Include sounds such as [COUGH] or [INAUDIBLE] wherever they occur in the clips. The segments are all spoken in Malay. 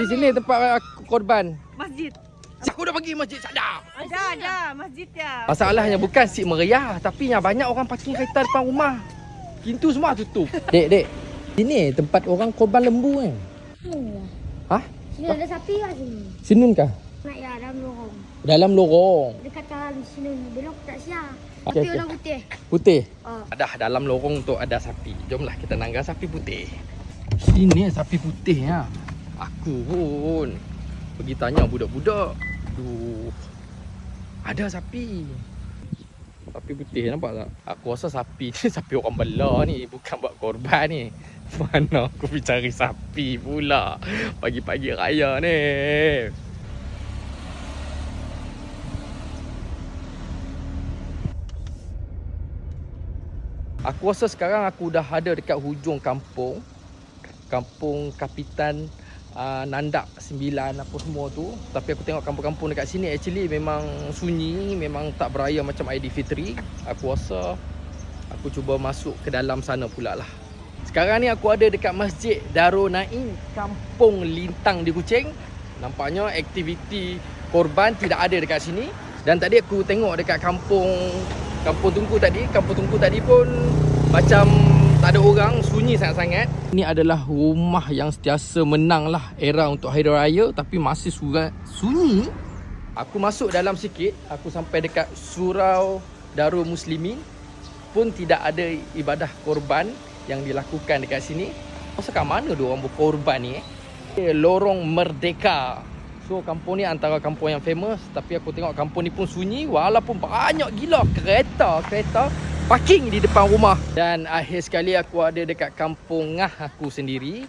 Di sini tempat aku korban. Masjid. Aku dah pergi masjid sadar. Ada, ada. Masjid ya. Masalahnya bukan si meriah tapi yang banyak orang parking kereta depan rumah. Pintu semua tutup. Dek, dek. Sini tempat orang korban lembu kan? Hmm. Hah? Sini ada sapi kat sini. Sinun kah? Nak ya dalam lorong. Dalam lorong. Dekat dalam sini belok tak siap. Okey, Putih warna putih. Putih. Oh. Ada dalam lorong tu ada sapi. Jomlah kita nanggar sapi putih. Sini sapi putih ya. Aku pun pergi tanya budak-budak. Duh. Ada sapi. Sapi putih nampak tak? Aku rasa sapi ni [LAUGHS] sapi orang bela ni bukan buat korban ni. [LAUGHS] Mana aku pergi cari sapi pula pagi-pagi raya ni. Aku rasa sekarang aku dah ada dekat hujung kampung Kampung Kapitan uh, Nandak 9 apa semua tu. Tapi aku tengok kampung-kampung dekat sini actually memang sunyi Memang tak beraya macam Aidilfitri Aku rasa aku cuba masuk ke dalam sana pula lah. Sekarang ni aku ada dekat Masjid Darul Naim Kampung Lintang di Kuching. Nampaknya aktiviti korban tidak ada dekat sini. Dan tadi aku tengok dekat kampung Kampung Tungku tadi Kampung Tungku tadi pun Macam tak ada orang Sunyi sangat-sangat. Ini adalah rumah yang sentiasa menang lah Era untuk Hari Raya Tapi masih surat sunyi. Aku masuk dalam sikit Aku sampai dekat Surau Darul Muslimin Pun tidak ada ibadah korban Yang dilakukan dekat sini. Masa kat mana dia orang berkorban ni eh? Lorong Merdeka. So kampung ni antara kampung yang famous Tapi aku tengok kampung ni pun sunyi Walaupun banyak gila kereta-kereta Parking di depan rumah. Dan akhir sekali aku ada dekat kampung Ngah aku sendiri.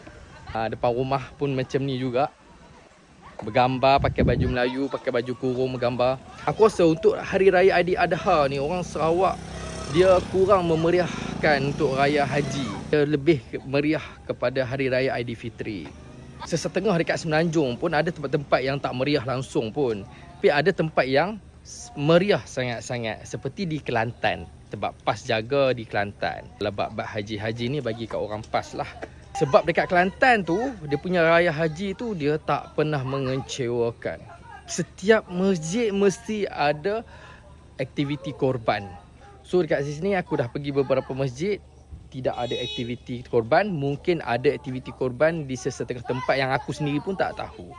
Ha, Depan rumah pun macam ni juga. Bergambar pakai baju Melayu Pakai baju kurung bergambar. Aku rasa untuk Hari Raya Aidiladha ni Orang Sarawak Dia kurang memeriahkan untuk Raya Haji. Dia lebih meriah kepada Hari Raya Aidilfitri Sesetengah dekat Semenanjung pun ada tempat-tempat yang tak meriah langsung pun. Tapi ada tempat yang meriah sangat-sangat seperti di Kelantan. Tempat PAS jaga di Kelantan. Lebak-bak haji-haji ni bagi kat orang PAS lah. Sebab dekat Kelantan tu, dia punya raya haji tu dia tak pernah mengecewakan. Setiap masjid mesti ada aktiviti korban. So dekat sini aku dah pergi beberapa masjid tidak ada aktiviti korban mungkin ada aktiviti korban di sesetengah tempat yang aku sendiri pun tak tahu